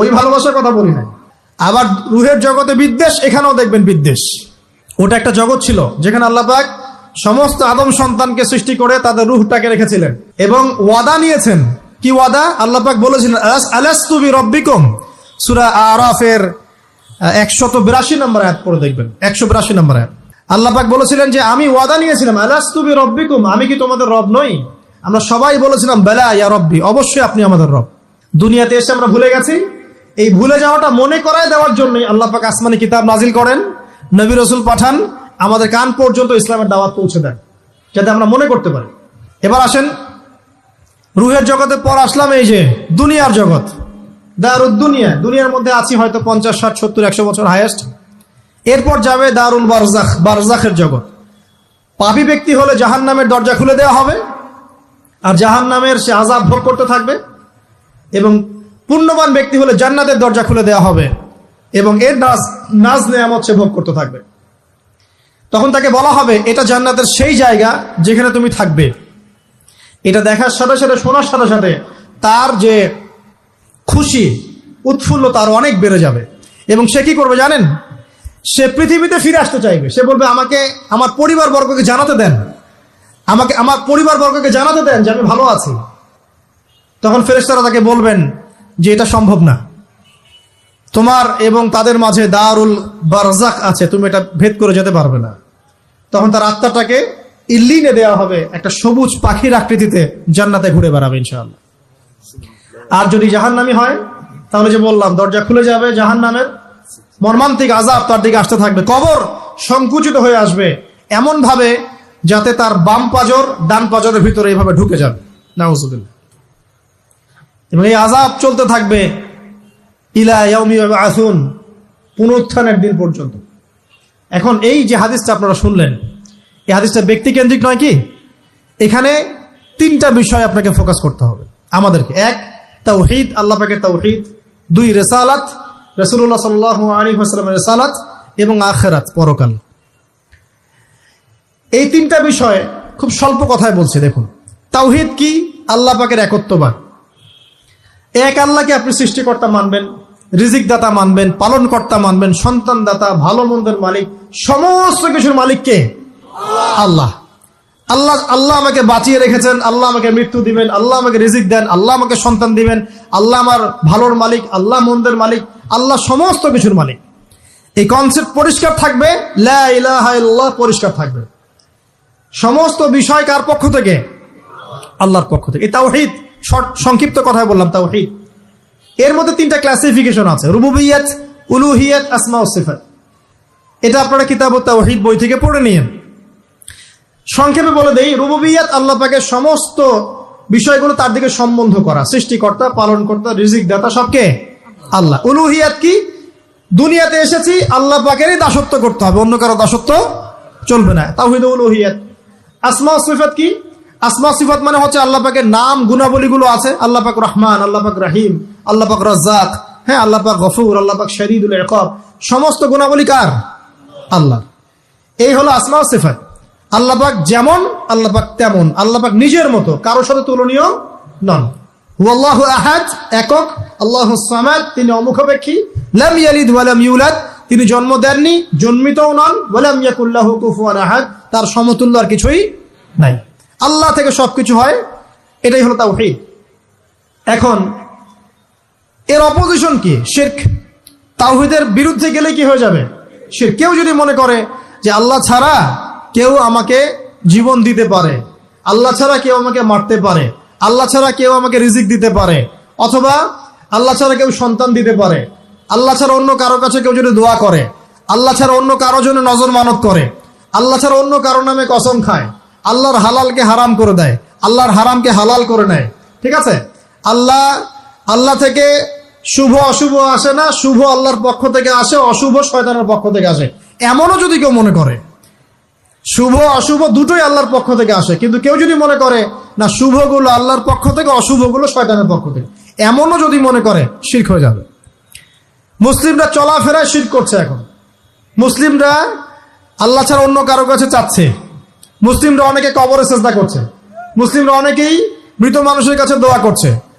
ওই ভালোবাসার কথা বলি নাই। আবার রুহের জগতে বিদ্বেষ, এখানেও দেখবেন বিদ্বেষ। ওটা একটা জগৎ ছিল, যেখানে আল্লাহ পাক সমস্ত আদম সন্তানকে সৃষ্টি করে তাদের রুহটাকে রেখেছিলেন এবং ওয়াদা নিয়েছেন। কি ওয়াদা? আল্লাহ পাক বলেছিলেন আলাস্তুবি রব্বিকুম সূরা আরাফের একশত বিরাশি নম্বর আয়াত পড়ে দেখবেন। একশো বিরাশি নম্বর আয়াত। আল্লাহ পাক বলেছিলেন যে, আমি ওয়াদা নিয়েছিলাম আলাস্তুবি রব্বিকুম আমি কি তোমাদের রব নই? আমরা সবাই বলেছিলাম, বেলা ইয়া রব্বি। অবশ্যই আপনি আমাদের রব। দুনিয়াতে এসে আমরা ভুলে গেছি। এই ভুলে যাওয়াটা মনে করায় দেওয়ার জন্য আল্লাহ পাক আসমানি কিতাব নাজিল করেন, নবী রসুল পাঠান, আমাদের কান পর্যন্ত ইসলামের দাওয়াত পৌঁছে দেন, যাতে আমরা মনে করতে পারি। এবার আসেন, রুহের জগতে পর আসলাম এই যে দুনিয়ার জগৎ দারুদ দুনিয়া দুনিয়ার মধ্যে আছি হয়তো পঞ্চাশ, ষাট, সত্তর, একশো বছর হায়েস্ট। এরপর যাবে দারুল বারজাখ, বারজাখের জগৎ। পাপি ব্যক্তি হলে জাহান নামের দরজা খুলে দেওয়া হবে, আর জাহান নামের সে আজাব ভোগ করতে থাকবে, এবং পুণ্যবান ব্যক্তি হলে জান্নাতের দরজা খুলে দেওয়া হবে এবং এর নাজ নাজ নেয়ামত সে ভোগ করতে থাকবে। তখন তাকে বলা হবে, এটা জান্নাতের সেই জায়গা যেখানে তুমি থাকবে। এটা দেখার সাথে সাথে, শোনার সাথে সাথে তার যে খুশি, উৎফুল্ল, তার অনেক বেড়ে যাবে। এবং সে কি করবে জানেন? সে পৃথিবীতে ফিরে আসতে চাইবে। সে বলবে, আমাকে আমার পরিবার বর্গকে জানাতে দেন। আমাকে আমার পরিবার বর্গকে জানাতে দেন যে আমি ভালো আছি। তখন ফেরেস্তারা তাকে বলবেন যে এটা সম্ভব না। তোমার এবং তাদের মাঝে দারুল বারজাক আছে, তুমি এটা ভেদ করে যেতে পারবে না। তখন তার আত্মাটাকে ইল্লিনে দেওয়া হবে একটা সবুজ পাখির আকৃতিতে জান্নাতে ঘুরে বেড়াবে ইনশাআল্লাহ। আর যদি জাহান্নামি হয়, তাহলে যে বললাম, দরজা খুলে যাবে জাহান্নামের। মর্মান্তিক আজাব তার দিকে আসতে থাকবে। কবর সংকুচিত হয়ে আসবে এমন ভাবে যাতে তার বাম পাজর, ডান পাজরের ভিতরে এইভাবে ঢুকে যাবে। নাউজুবিল্লাহ। এবং এই আজাব চলতে থাকবে ইলা আসুন পুনরুত্থানের দিন পর্যন্ত। এখন এই যে হাদিসটা আপনারা শুনলেন, এই হাদিসটা ব্যক্তিকেন্দ্রিক নয় কি? এখানে তিনটা বিষয় আপনাকে ফোকাস করতে হবে। আমাদেরকে এক, তাওহিদ, আল্লাহ পাকের তাওহিদ। দুই, রেসালাত রসুল্লাহ সাল্লাহ আলী হাসলামের রেসালাত এবং আখেরাত, পরকাল। এই তিনটা বিষয় খুব স্বল্প কথায় বলছে, দেখুন। তাওহিদ কি? আল্লাহ পাকের একত্ববাদ। এক আল্লাহকে আপনি সৃষ্টিকর্তা মানবেন রিজিক দাতা মানবেন পালন কর্তা মানবেন সন্তান দাতা ভালো মন্দের মালিক, সমস্ত কিছুর মালিককে আল্লাহ। আল্লাহ আল্লাহ আমাকে বাঁচিয়ে রেখেছেন, আল্লাহ আমাকে মৃত্যু দিবেন, আল্লাহ আমাকে রিজিক দেন, আল্লাহ আমাকে সন্তান দিবেন, আল্লাহ আমার ভালোর মালিক, আল্লাহ মন্দের মালিক, আল্লাহ সমস্ত কিছুর মালিক। এই কনসেপ্ট পরিষ্কার থাকবে পরিষ্কার থাকবে। সমস্ত বিষয় কার পক্ষ থেকে? আল্লাহর পক্ষ থেকে। এই তাওহিদ শর্ট, সংক্ষিপ্ত কথায় বললাম, তাওহিদ। এর মধ্যে তিনটা ক্লাসিফিকেশন আছে, রুবুবিয়াত, উলুহিয়াত, আসমা ও সিফাত। এটা আপনারা কিতাব তাওহিদ বই থেকে পড়ে নিয়েন। সংক্ষেপে বলে দেই, রুবুবিয়াত আল্লাহ পাকের সমস্ত বিষয়গুলো তার দিকে সম্বন্ধ করা, সৃষ্টিকর্তা, পালনকর্তা রিজিক দাতা সবকে আল্লাহ। উলুহিয়াত কি? দুনিয়াতে এসেছি, আল্লাহ পাকেরই দাসত্ব করতে হবে, অন্য কারও দাসত্ব চলবে না। তাওহিদ উলুহিয়াত। আসমা ও সিফাত কি? আসমা সিফাত মানে হচ্ছে আল্লাহ পাকের নাম, গুণাবলীগুলো আছে। আল্লাহ পাক রহমান, আল্লাহ পাক রাহিম, আল্লাহ পাক রাজ্জাক হ্যাঁ আল্লাহ পাক গফুর, আল্লাহ পাক শরীদুল একব সমস্ত গুণাবলী কার? আল্লাহ এই হলো আসমা সিফাত। আল্লাহ পাক যেমন, আল্লাহ পাক তেমন। আল্লাহ পাক নিজের মতো, কারোর সাথে তুলনীয় নন। আল্লাহ আহাদ, একক, আল্লাহ সামাদ, তিনি অমুখাপেক্ষী। লাম ইয়ালিদ ইউলাদ, তিনি জন্ম দেননি, জন্মিতও নন। ওয়ালাম ইয়াকুল্লাহু কুফুয়ান আহাদ, তার সমতুল্য আর কিছুই নাই। আল্লাহ থেকে সবকিছু হয়, এটাই হলো তাওহীদ। এখন, এর অপোজিশন কি? শিরক। তাওহীদের বিরুদ্ধে গেলে কি হয়ে যাবে? শির কেউ যদি মনে করে যে আল্লাহ ছাড়া কেউ আমাকে জীবন দিতে পারে, আল্লাহ ছাড়া কেউ আমাকে মারতে পারে, আল্লাহ ছাড়া কেউ আমাকে রিজিক দিতে পারে, অথবা আল্লাহ ছাড়া কেউ সন্তান দিতে পারে, আল্লাহ ছাড়া অন্য কারও কাছে কেউ যদি দোয়া করে, আল্লাহ ছাড়া অন্য কারও জন্য নজর মানত করে, আল্লাহ ছাড়া অন্য কারও নামে কসম খায় আল্লাহর হালালকে হারাম করে দেয়, আল্লাহর হারামকে হালাল করে নেয়, ঠিক আছে? আল্লাহ আল্লাহ থেকে শুভ অশুভ আসে না, শুভ আল্লাহর পক্ষ থেকে আসে, অশুভ শয়তানের পক্ষ থেকে আসে। এমনও যদি কেউ মনে করে, শুভ, অশুভ দুটোই আল্লাহর পক্ষ থেকে আসে, কিন্তু কেউ যদি মনে করে, না, শুভগুলো আল্লাহর পক্ষ থেকে, অশুভগুলো শয়তানের পক্ষ থেকে। এমনও যদি মনে করে, শির্ক হয়ে যাবে। মুসলিমরা চলাফেরায় শির করছে এখন। মুসলিমরা আল্লাহ ছাড়া অন্য কারও কাছে চাচ্ছে। মুসলিমরা অনেকে কবরে চেষ্টা করছে। মুসলিমরা অনেকেই মৃত মানুষের কাছে দোয়া করছে।